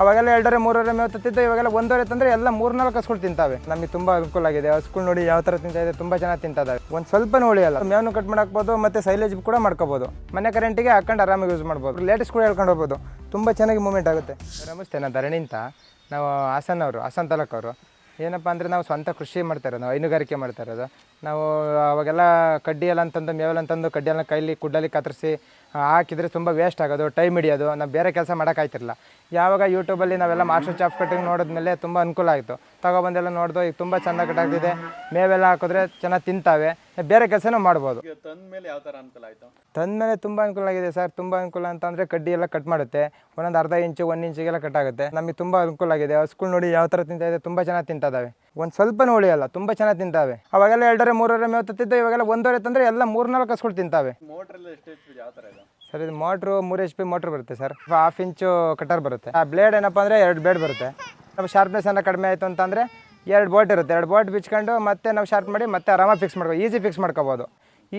ಅವಾಗೆಲ್ಲ ಎರಡರೆ ಮೂರರೆ ಮೇವು ತತ್ತಿದ್ದು ಇವಾಗೆಲ್ಲ ಒಂದೂವರೆ ತಂದರೆ ಎಲ್ಲ ಮೂರ್ನಾಲ್ಕು ಹಸ್ಗಳು ತಿಂತಾವೆ. ನಮಗೆ ತುಂಬ ಅನುಕೂಲ ಆಗಿದೆ. ಹಸ್ಗಳು ನೋಡಿ ಯಾವ ಥರ ತಿಂತಾ ಇದೆ, ತುಂಬ ಚೆನ್ನಾಗಿ ತಿಂತದಾವೆ ಒಂದು ಸ್ವಲ್ಪ ಉಳಿಯಲ್ಲ. ಮೇವನ್ನು ಕಟ್ ಮಾಡಾಕ್ಬೋದು, ಮತ್ತು ಸೈಲೇಜ್ ಕೂಡ ಮಾಡ್ಕೋಬೋದು. ಮನೆ ಕರೆಂಟಿಗೆ ಹಾಕೊಂಡು ಆರಾಮಾಗಿ ಯೂಸ್ ಮಾಡ್ಬೋದು. ಲೇಟೆಸ್ಟ್ ಕೂಡ ಹೇಳ್ಕೊಂಡು ಹೋಗ್ಬೋದು. ತುಂಬ ಚೆನ್ನಾಗಿ ಮೂವ್ಮೆಂಟ್ ಆಗುತ್ತೆ. ನಮಸ್ತೆ ನಾನು ಧರಣಿ ಅಂತ ನಾವು ಹಾಸನವರು ಹಾಸನ ತಾಲೂಕವರು. ಏನಪ್ಪ ಅಂದರೆ ನಾವು ಸ್ವಂತ ಕೃಷಿ ಮಾಡ್ತಾ ಇರೋದು ಹೈನುಗಾರಿಕೆ ಮಾಡ್ತಾ ಇರೋದು. ನಾವು ಅವಾಗೆಲ್ಲ ಕಡ್ಡಿ ಎಲ್ಲ ಅಂತಂದು ಮೇವೆಲ್ಲ ಅಂತಂದು ಕಡ್ಡಿ ಎಲ್ಲ ಕೈಲಿ ಕುಡ್ಡಲ್ಲಿ ಕತ್ತರಿಸಿ ಹಾಕಿದರೆ ತುಂಬ ವೇಸ್ಟ್ ಆಗೋದು ಟೈಮ್ ಹಿಡಿಯೋದು ನಾವು ಬೇರೆ ಕೆಲಸ ಮಾಡೋಕ್ಕಾಯ್ತಿರಲ್ಲ ಯಾವಾಗ ಯೂಟ್ಯೂಬಲ್ಲಿ ನಾವೆಲ್ಲ ಮಾಸ್ಟರ್ ಚಾಫ್ ಕಟ್ಟಿಂಗ್ ನೋಡಿದ್ಮೇಲೆ ತುಂಬ ಅನುಕೂಲ ಆಯಿತು ತಗೊಬಂದೆಲ್ಲ ನೋಡ್ದು ಈಗ ತುಂಬ ಚೆನ್ನಾಗಿ ಕಟ್ಟಾಗ್ತಿದೆ. ಮೇವೆಲ್ಲ ಹಾಕಿದ್ರೆ ಚೆನ್ನಾಗಿ ತಿಂತಾವೆ. ಬೇರೆ ಕೆಲಸನೂ ಮಾಡ್ಬೋದು. ತಂದಮೇಲೆ ತಂದ ಮೇಲೆ ಯಾವ ಥರ ಅನುಕೂಲ ಆಯಿತು? ತಂದಮೇಲೆ ತುಂಬ ಅನುಕೂಲ ಆಗಿದೆ ಸರ್. ತುಂಬ ಅನುಕೂಲ ಅಂತಂದರೆ ಕಡ್ಡಿ ಎಲ್ಲ ಕಟ್ ಮಾಡುತ್ತೆ. ಒಂದೊಂದು ಅರ್ಧ ಇಂಚು ಒಂದು ಇಂಚಿಗೆಲ್ಲ ಕಟ್ ಆಗುತ್ತೆ. ನಮಗೆ ತುಂಬ ಅನುಕೂಲ ಆಗಿದೆ. ಹಸ್ಗಳು ನೋಡಿ ಯಾವ ಥರ ತಿಂತಾ ಇದೆ ತುಂಬ ಚೆನ್ನಾಗಿ ತಿಂತಾವೆ ಒಂದು ಸ್ವಲ್ಪನೂ ಉಳಿಯಲ್ಲ ತುಂಬ ಚೆನ್ನಾಗಿ ತಿಂತಾವೆ. ಅವಾಗೆಲ್ಲ ಎರಡರೆ ಮೂರರೆ ಮೇವು ತತ್ತಿದ್ದು ಇವಾಗೆಲ್ಲ ಒಂದೂವರೆ ತಂದರೆ ಎಲ್ಲ ಮೂರ್ನಾಲ್ಕು ಹಸ್ಗಳು ತಿಂತಾವೆ. ಮೋಟ್ರೆಲ್ಲ ಎಷ್ಟು ಯಾವ ಥರ ಇದೆ? ಸರ್, ಇದು ಮೋಟ್ರು ಮೂರು ಎಚ್ ಪಿ ಮೋಟ್ರ್ ಬರುತ್ತೆ ಸರ್. ಹಾಫ್ ಇಂಚು ಕಟರ್ ಬರುತ್ತೆ. ಆ ಬ್ಲೇಡ್ ಏನಪ್ಪ ಅಂದರೆ ಎರಡು ಬ್ಲೇಡ್ ಬರುತ್ತೆ. ನಮ್ಮ ಶಾರ್ಪ್ನೆಸ್ ಏನೋ ಕಡಿಮೆ ಆಯಿತು ಅಂತಂದರೆ ಎರಡು ಬೋಟ್ ಇರುತ್ತೆ. ಎರಡು ಬೋಟ್ ಬಿಚ್ಕೊಂಡು ಮತ್ತೆ ನಾವು ಶಾರ್ಪ್ ಮಾಡಿ ಮತ್ತೆ ಆರಾಮಾಗಿ ಫಿಕ್ಸ್ ಮಾಡ್ಕೋ ಈಸಿ ಫಿಕ್ಸ್ ಮಾಡ್ಕೋಬೋದು.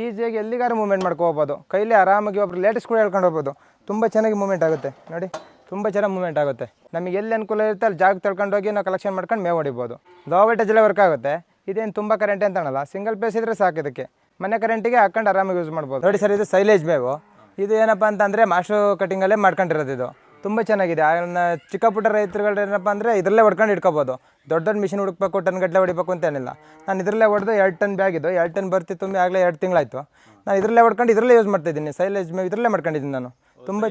ಈಸಿಯಾಗಿ ಎಲ್ಲಿಗಾರು ಮೂವ್ಮೆಂಟ್ ಮಾಡ್ಕೋಬೋದು. ಕೈಲಿ ಆರಾಮಾಗಿ ಒಬ್ರು ಲೇಟೆಸ್ಟ್ ಕೂಡ ಹೇಳ್ಕೊಂಡು ಹೋಗ್ಬೋದು. ತುಂಬ ಚೆನ್ನಾಗಿ ಮೂವ್ಮೆಂಟ್ ಆಗುತ್ತೆ. ನೋಡಿ, ತುಂಬ ಚೆನ್ನಾಗಿ ಮೂವ್ಮೆಂಟ್ ಆಗುತ್ತೆ. ನಮಗೆ ಎಲ್ಲಿ ಅನುಕೂಲ ಇರುತ್ತೆ ಅಲ್ಲಿ ಜಾಗ ತಳ್ಕೊಂಡು ಹೋಗಿ ನಾವು ಕಲೆಕ್ಷನ್ ಮಾಡ್ಕೊಂಡು ಮೇವು ಹೊಡಿಬೋದು. ಲೋ ವೋಲ್ಟೇಜಲ್ಲೇ ವರ್ಕ್ ಆಗುತ್ತೆ. ಇದೇನು ತುಂಬ ಕರೆಂಟ್ ಅಂತ ಅನ್ನಲ್ಲ ಸಿಂಗಲ್ ಪೇಸ್ ಇದ್ರೆ ಸಾಕು ಇದಕ್ಕೆ. ಮನೆ ಕರೆಂಟಿಗೆ ಹಾಕೊಂಡು ಆರಾಮಾಗಿ ಯೂಸ್ ಮಾಡ್ಬೋದು. ನೋಡಿ ಸರ್, ಇದು ಸೈಲೇಜ್ ಮೇವು. ಇದು ಏನಪ್ಪ ಅಂತಂದರೆ ಮಾಸ್ಟ್ರು ಕಟಿಂಗಲ್ಲೇ ಮಾಡ್ಕೊಂಡಿರೋದು ಇದು. ತುಂಬ ಚೆನ್ನಾಗಿದೆ. ಅದನ್ನ ಚಿಕ್ಕ ಪುಟ್ಟ ರೈತರುಗಳು ಏನಪ್ಪ ಅಂದರೆ ಇದರಲ್ಲೇ ಹೊಡ್ಕೊಂಡು ಇಟ್ಕೋಬೋದು. ದೊಡ್ಡ ದೊಡ್ಡ ಮಿಷಿನ್ ಹುಡುಕ್ಬೇಕು ಟನ್ ಗಟ್ಟಲೆ ಹೊಡಿಬೇಕು ಅಂತೇನಿಲ್ಲ ನಾನು ಇದರಲ್ಲೇ ಹೊಡೆದು ಎರಡು ಟನ್ ಬ್ಯಾಗ್ ಇದು. ಎರಡು ಟನ್ ಬರ್ತಿ ತುಂಬಿ ಆಗಲೇ ಎರಡು ತಿಂಗಳಾಯ್ತು. ನಾನು ಇದರಲ್ಲೇ ಹೊಡ್ಕೊಂಡು ಇದರಲ್ಲೇ ಯೂಸ್ ಮಾಡ್ತಾಯಿದ್ದೀನಿ ಸೈಲೇಜ್ ಮೇವು ಇದರಲ್ಲೇ ಮಾಡ್ಕೊಂಡಿದ್ದೀನಿ ನಾನು. ತುಂಬ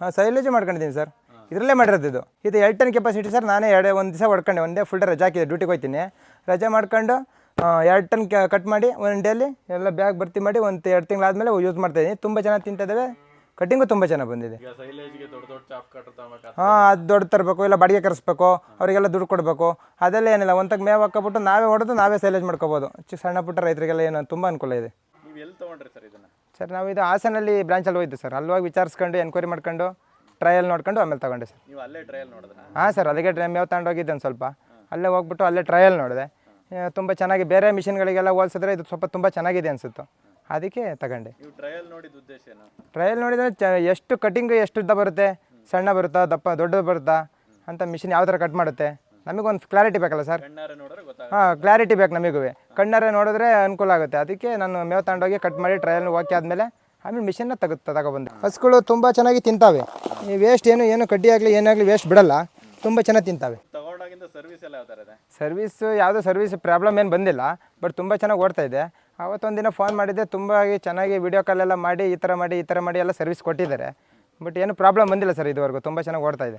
ಹಾಂ ಸೈಲೇಜು ಮಾಡ್ಕೊಂಡಿದ್ದೀನಿ ಸರ್. ಇದರಲ್ಲೇ ಮಾಡಿರೋದು ಇದು. ಇದು ಎರಡು ಟನ್ ಕೆಪಾಸಿಟಿ ಸರ್. ನಾನೇ ಎರಡೇ ಒಂದು ದಿವಸ ಹೊಡ್ಕೊಂಡೆ. ಒಂದೇ ಫುಲ್ ರಜಾ ಹಾಕಿದೆ. ಡ್ಯೂಟಿಗೆ ಹೋಗ್ತೀನಿ ರಜೆ ಮಾಡ್ಕೊಂಡು ಎರಡು ಟನ್ ಕಟ್ ಮಾಡಿ ಒಂದು ಡೇಲಿ ಎಲ್ಲ ಬ್ಯಾಗ್ ಭರ್ತಿ ಮಾಡಿ ಒಂದು ಎರಡು ತಿಂಗಳಾದಮೇಲೆ ಯೂಸ್ ಮಾಡ್ತಾ ಇದ್ದೀನಿ ತುಂಬ ಚೆನ್ನಾಗಿ ತಿಂತಿದ್ದಾವೆ ಕಟ್ಟಿಂಗು ತುಂಬ ಚೆನ್ನಾಗಿ ಬಂದಿದೆ. ಹಾಂ ಅದು ದೊಡ್ಡ ತರಬೇಕು ಇಲ್ಲ ಬಾಡಿಗೆ ಕರೆಸ್ಬೇಕು ಅವರಿಗೆಲ್ಲ ದುಡ್ಡು ಕೊಡಬೇಕು. ಅದೆಲ್ಲ ಏನಿಲ್ಲ ಒಂದಾಗ ಮೇವು ಹಾಕಬಿಟ್ಟು ನಾವೇ ಹೊಡೆದು ನಾವೇ ಸೈಲೇಜ್ ಮಾಡ್ಕೋಬೋದು. ಸಣ್ಣ ಪುಟ್ಟ ರೈತರಿಗೆಲ್ಲ ಏನು ತುಂಬ ಅನುಕೂಲ ಇದೆ. ಸರ್ ನಾವು ಇದು ಹಾಸನಲ್ಲಿ ಬ್ರಾಂಚಲ್ಲಿ ಹೋಯ್ತು ಸರ್. ಅಲ್ಲಿ ಹೋಗಿ ವಿಚಾರಿಸ್ಕೊಂಡು ಎನ್ಕ್ವೈರಿ ಮಾಡ್ಕೊಂಡು ಟ್ರಯಲ್ ನೋಡ್ಕೊಂಡು ಆಮೇಲೆ ತಗೊಂಡೆ ಸರ್. ಹಾಂ ಸರ್ ಅದಕ್ಕೆ ಡ್ರೈಮ್ ಮೇವು ತಗೊಂಡೋಗಿದ್ದೆ ಒಂದು ಸ್ವಲ್ಪ. ಅಲ್ಲೇ ಹೋಗ್ಬಿಟ್ಟು ಅಲ್ಲೇ ಟ್ರಯಲ್ ನೋಡಿದೆ. ತುಂಬ ಚೆನ್ನಾಗಿ ಬೇರೆ ಮಿಷಿನ್ಗಳಿಗೆಲ್ಲ ಹೋಲಿಸಿದ್ರೆ ಇದು ಸ್ವಲ್ಪ ತುಂಬ ಚೆನ್ನಾಗಿದೆ ಅನಿಸುತ್ತೆ. ಅದಕ್ಕೆ ತಗೊಂಡೆ. ಟ್ರಯಲ್ ನೋಡಿದ ಉದ್ದೇಶ ಟ್ರಯಲ್ ನೋಡಿದರೆ ಚ ಎಷ್ಟು ಕಟಿಂಗ್ ಎಷ್ಟು ಉದ್ದ ಬರುತ್ತೆ? ಸಣ್ಣ ಬರುತ್ತಾ ದಪ್ಪ ದೊಡ್ಡದು ಬರುತ್ತಾ? ಅಂತ ಮಿಷಿನ್ ಯಾವ ಥರ ಕಟ್ ಮಾಡುತ್ತೆ? ನಮಗೊಂದು ಕ್ಲಾರಿಟಿ ಬೇಕಲ್ಲ ಸರ್? ಹಾಂ ಕ್ಲಾರಿಟಿ ಬೇಕು ನಮಗೂ. ಕಣ್ಣಾರೆ ನೋಡಿದ್ರೆ ಅನುಕೂಲ ಆಗುತ್ತೆ. ಅದಕ್ಕೆ ನಾನು ಮೇವು ತಗೊಂಡೋಗಿ ಕಟ್ ಮಾಡಿ ಟ್ರಯಲ್ ಓಕೆ ಆದಮೇಲೆ ಆಮೇಲೆ ಮಿಷನ್ನ ತೆಗೆ ತಗೊಬಂದು ಹಸುಗಳು ತುಂಬ ಚೆನ್ನಾಗಿ ತಿಂತಾವೆ. ಈ ವೇಸ್ಟ್ ಏನು ಏನು ಕಡ್ಡಿ ಆಗಲಿ ಏನಾಗಲಿ ವೇಸ್ಟ್ ಬಿಡಲ್ಲ. ತುಂಬ ಚೆನ್ನಾಗಿ ತಿಂತಾವೆ. ಸರ್ವಿಸ್ ಸರ್ವಿಸ್ ಯಾವುದೋ ಸರ್ವಿಸ್ ಪ್ರಾಬ್ಲಮ್ ಏನು ಬಂದಿಲ್ಲ ಬಟ್ ತುಂಬ ಚೆನ್ನಾಗಿ ಓಡ್ತಾ ಇದೆ. ಅವತ್ತೊಂದು ದಿನ ಫೋನ್ ಮಾಡಿದ್ದೆ, ತುಂಬ ಚೆನ್ನಾಗಿ ವಿಡಿಯೋ ಕಾಲೆಲ್ಲ ಮಾಡಿ, ಈ ಥರ ಮಾಡಿ, ಈ ಥರ ಮಾಡಿ ಎಲ್ಲ ಸರ್ವಿಸ್ ಕೊಟ್ಟಿದ್ದಾರೆ. ಬಟ್ ಏನು ಪ್ರಾಬ್ಲಮ್ ಬಂದಿಲ್ಲ ಸರ್ ಇದುವರೆಗೂ, ತುಂಬ ಚೆನ್ನಾಗಿ ಓಡ್ತಾ ಇದೆ.